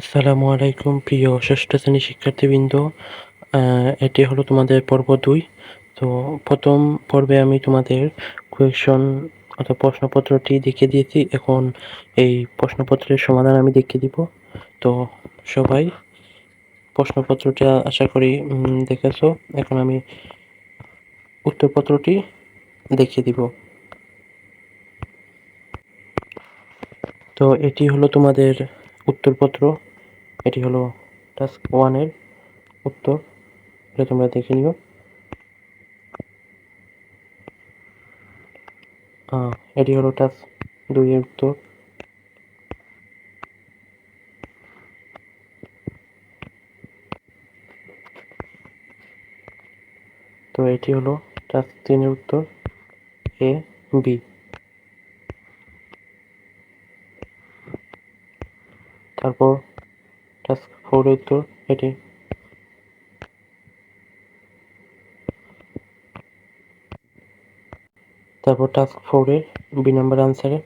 আসসালামু আলাইকুম, প্রিয় ষষ্ঠ শ্রেণির শিক্ষার্থীবৃন্দ। এটি হলো তোমাদের পর্ব দুই। তো প্রথম পর্বে আমি তোমাদের কোয়েশন অর্থাৎ প্রশ্নপত্রটি দেখিয়ে দিয়েছি। এখন এই প্রশ্নপত্রের সমাধান আমি দেখিয়ে দিব। তো সবাই প্রশ্নপত্রটা আশা করি দেখেছ। এখন আমি উত্তরপত্রটি দেখিয়ে দিব। তো এটি হলো তোমাদের উত্তরপত্র। এটি হলো টাস্ক ওয়ানের উত্তর। এটা তোমরা দেখে নিও। এটি হলো টাস্ক দুইয়ের উত্তর। তো এটি হলো টাস্ক তিনের উত্তর, এ, বি। তারপর টাস্ক ফোরের উত্তর এটি তারপর টাস্ক ফোরের বি নাম্বার আনসারে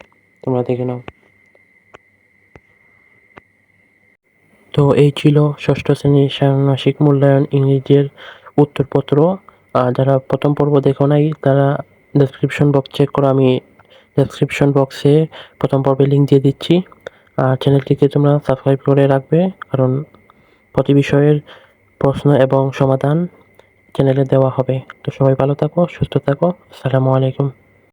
তোমরা দেখে নাও। তো এই ছিল ষষ্ঠ শ্রেণির ষান্মাসিক মূল্যায়ন ইংরেজির উত্তরপত্র। আর যারা প্রথম পর্ব দেখো নাই, তারা ডেসক্রিপশন বক্স চেক করো। আমি ডেসক্রিপশন বক্সে প্রথম পর্বের লিঙ্ক দিয়ে দিচ্ছি। আর চ্যানেলটিকে তোমরা সাবস্ক্রাইব করে রাখবে, কারণ প্রতি বিষয়ের প্রশ্ন এবং সমাধান চ্যানেলে দেওয়া হবে। তো সবাই ভালো থাকো, সুস্থ থাকো, আসসালামু আলাইকুম।